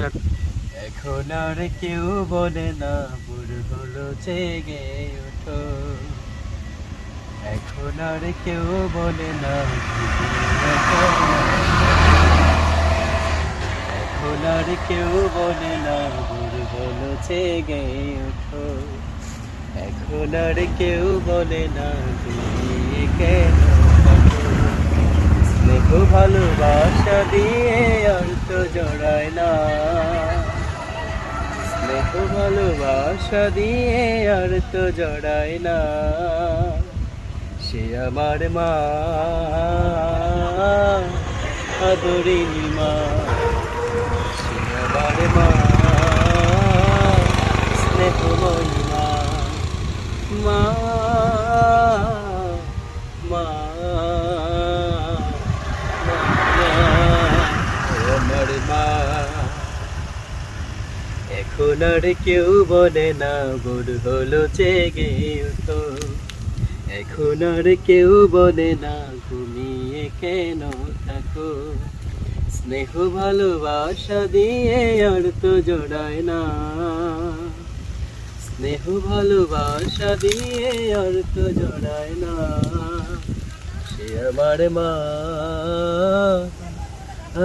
Start এখন আর কেউ বলে না বুড়ো হলো জেগে ওঠো এখন আর কেউ বলে না। এখন আর কেউ বলে না বুড়ো হলো জেগে ওঠো এখন আর কেউ বলে না কেন? স্নেহ ভালোবাসা দিয়ে তো জড়ায় না। স্নেহ ভালোবাসা দিয়ে অর্থ জড়ায় না। সে আমার মা আদরিনী মা। সে আমার মা, স্নেহময়ী মা। মা আর কেউ বলে না, বড় হলো জেগে ওঠো এখন আর কেউ বলে না, ঘুমিয়ে কেন থাকো? স্নেহ, ভালোবাসা দিয়ে আর তো জড়ায় না। স্নেহ, ভালোবাসা দিয়ে আর তো জোড়ায় না। সে আমার মা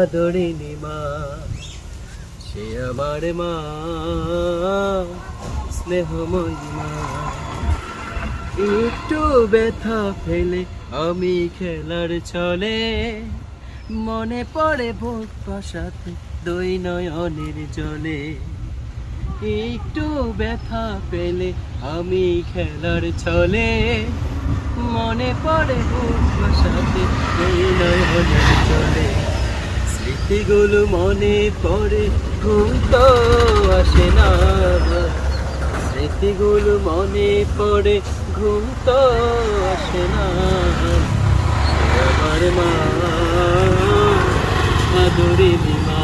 আদরিনী মা। সে আমার মা, স্নেহময়ী মা। একটু ব্যথা ফেলে আমি খেলার চলে মনে পড়ে ভোগ পাশাতে দুই নয়নের জলে। একটু ব্যথা পেলে আমি খেলার ছলে, মনে পড়ে ভোগ পাশাতে দুই নয়নের জলে। স্মৃতিগুলো মনে পড়ে ঘুম তো আসে না স্মৃতিগুলো মনে পড়ে, ঘুম তো আসে না আমার মা আদরিনী মা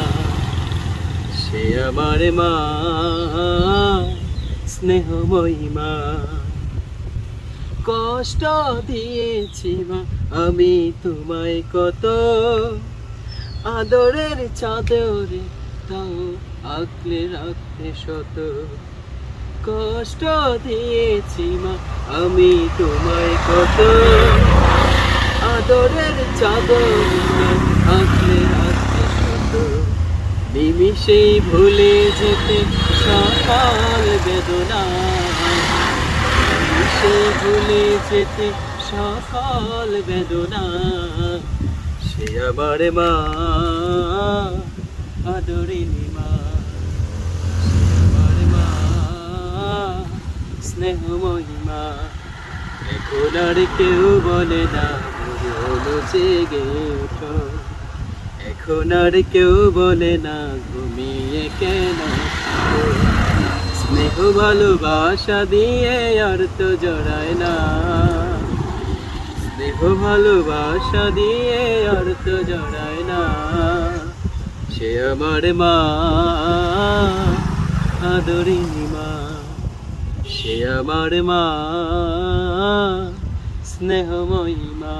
সে আমার মা, স্নেহময়ী মা। কষ্ট দিয়েছি মা, আমি তোমায় কত আদরের চাদরে তাও আঁকলে রাখতে শত কষ্ট দিয়েছি মা, আমি তোমায় কত আদরের চাদরে আঁকলে রাখতে শত নিমিষেই ভুলে যেতে সকাল বেদনা। নিমিষেই ভুলে যেতে সকাল বেদনা। সে আমার মা। আদরিনী মা আমার মা স্নেহময়ী মা কেউ বলে না হলো জেগে এখন আর কেউ বলে না ঘুমিয়ে কেন? স্নেহ ভালোবাসা দিয়ে আর তো জড়ায় না স্নেহ ভালোবাসা দিয়ে আর তো জড়ায় না সে আমার মা আদরিনী মা। সে আমার মা স্নেহময়ী মা।